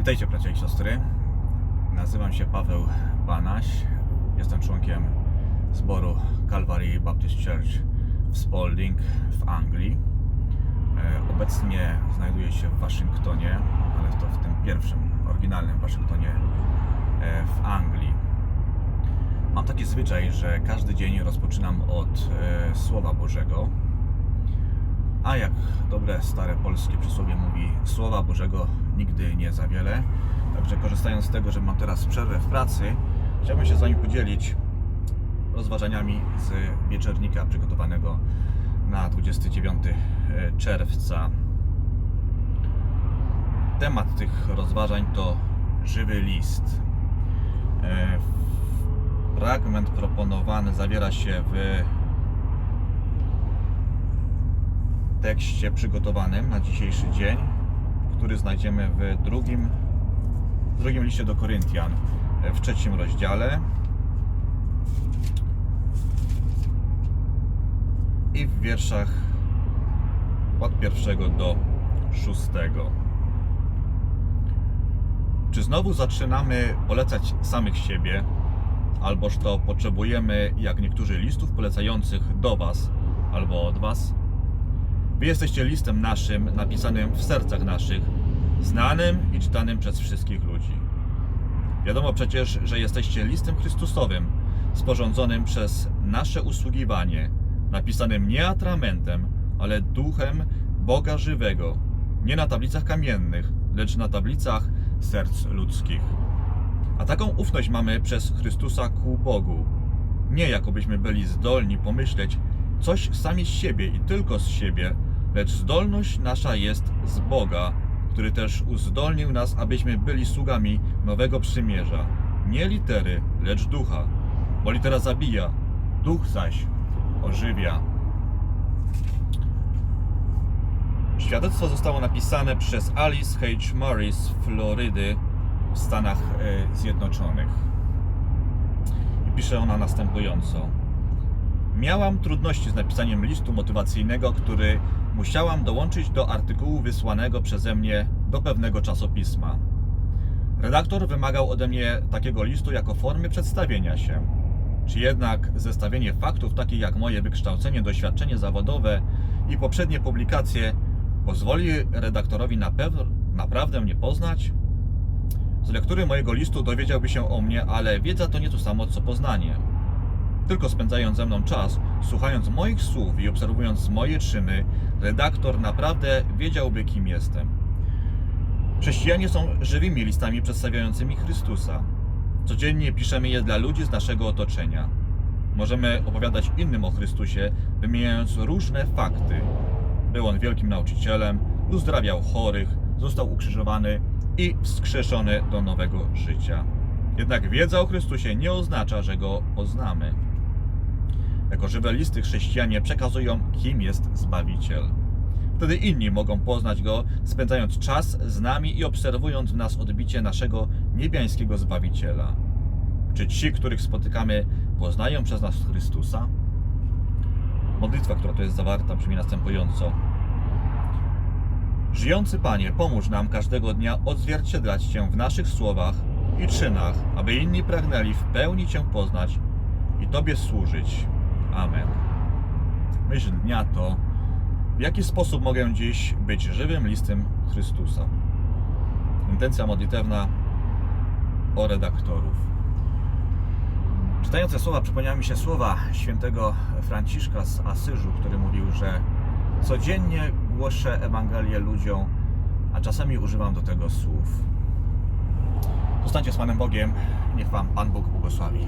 Witajcie bracia i siostry. Nazywam się Paweł Banaś. Jestem członkiem zboru Calvary Baptist Church w Spalding w Anglii. E, Obecnie znajduję się w Waszyngtonie, ale to w tym pierwszym, oryginalnym Waszyngtonie e, w Anglii. Mam taki zwyczaj, że każdy dzień rozpoczynam od e, Słowa Bożego. A jak dobre stare polskie przysłowie mówi, Słowa Bożego nigdy nie za wiele. Także korzystając z tego, że mam teraz przerwę w pracy, chciałbym się z Wami podzielić rozważaniami z wieczornika przygotowanego na 29 czerwca. Temat tych rozważań to żywy list. E, Fragment proponowany zawiera się w tekście przygotowanym na dzisiejszy dzień, który znajdziemy w drugim, drugim liście do Koryntian, w trzecim rozdziale i w wierszach od pierwszego do szóstego. Czy znowu zaczynamy polecać samych siebie, alboż to potrzebujemy, jak niektórzy listów polecających do Was albo od Was? Wy jesteście listem naszym, napisanym w sercach naszych, znanym i czytanym przez wszystkich ludzi. Wiadomo przecież, że jesteście listem Chrystusowym, sporządzonym przez nasze usługiwanie, napisanym nie atramentem, ale duchem Boga żywego, nie na tablicach kamiennych, lecz na tablicach serc ludzkich. A taką ufność mamy przez Chrystusa ku Bogu. Nie jakobyśmy byli zdolni pomyśleć coś sami z siebie i tylko z siebie, lecz zdolność nasza jest z Boga, który też uzdolnił nas, abyśmy byli sługami nowego przymierza. Nie litery, lecz ducha, bo litera zabija, duch zaś ożywia. Świadectwo zostało napisane przez Alice H. Morris z Florydy w Stanach e, Zjednoczonych. I pisze ona następująco. Miałam trudności z napisaniem listu motywacyjnego, który musiałam dołączyć do artykułu wysłanego przeze mnie do pewnego czasopisma. Redaktor wymagał ode mnie takiego listu jako formy przedstawienia się. Czy jednak zestawienie faktów, takich jak moje wykształcenie, doświadczenie zawodowe i poprzednie publikacje, pozwoli redaktorowi na pew- naprawdę mnie poznać? Z lektury mojego listu dowiedziałby się o mnie, ale wiedza to nie to samo co poznanie. Tylko spędzając ze mną czas, słuchając moich słów i obserwując moje czyny, redaktor naprawdę wiedziałby, kim jestem. Chrześcijanie są żywymi listami przedstawiającymi Chrystusa. Codziennie piszemy je dla ludzi z naszego otoczenia. Możemy opowiadać innym o Chrystusie, wymieniając różne fakty. Był on wielkim nauczycielem, uzdrawiał chorych, został ukrzyżowany i wskrzeszony do nowego życia. Jednak wiedza o Chrystusie nie oznacza, że go poznamy. Jako żywe listy chrześcijanie przekazują, kim jest Zbawiciel. Wtedy inni mogą poznać Go, spędzając czas z nami i obserwując w nas odbicie naszego niebiańskiego Zbawiciela. Czy ci, których spotykamy, poznają przez nas Chrystusa? Modlitwa, która tu jest zawarta, brzmi następująco. Żyjący Panie, pomóż nam każdego dnia odzwierciedlać Cię w naszych słowach i czynach, aby inni pragnęli w pełni Cię poznać i Tobie służyć. Amen. Myśl dnia to, w jaki sposób mogę dziś być żywym listem Chrystusa. Intencja modlitewna o redaktorów. Czytając te słowa, przypomniały mi się słowa świętego Franciszka z Asyżu, który mówił, że codziennie głoszę Ewangelię ludziom, a czasami używam do tego słów. Zostańcie z Panem Bogiem, niech Wam Pan Bóg błogosławi.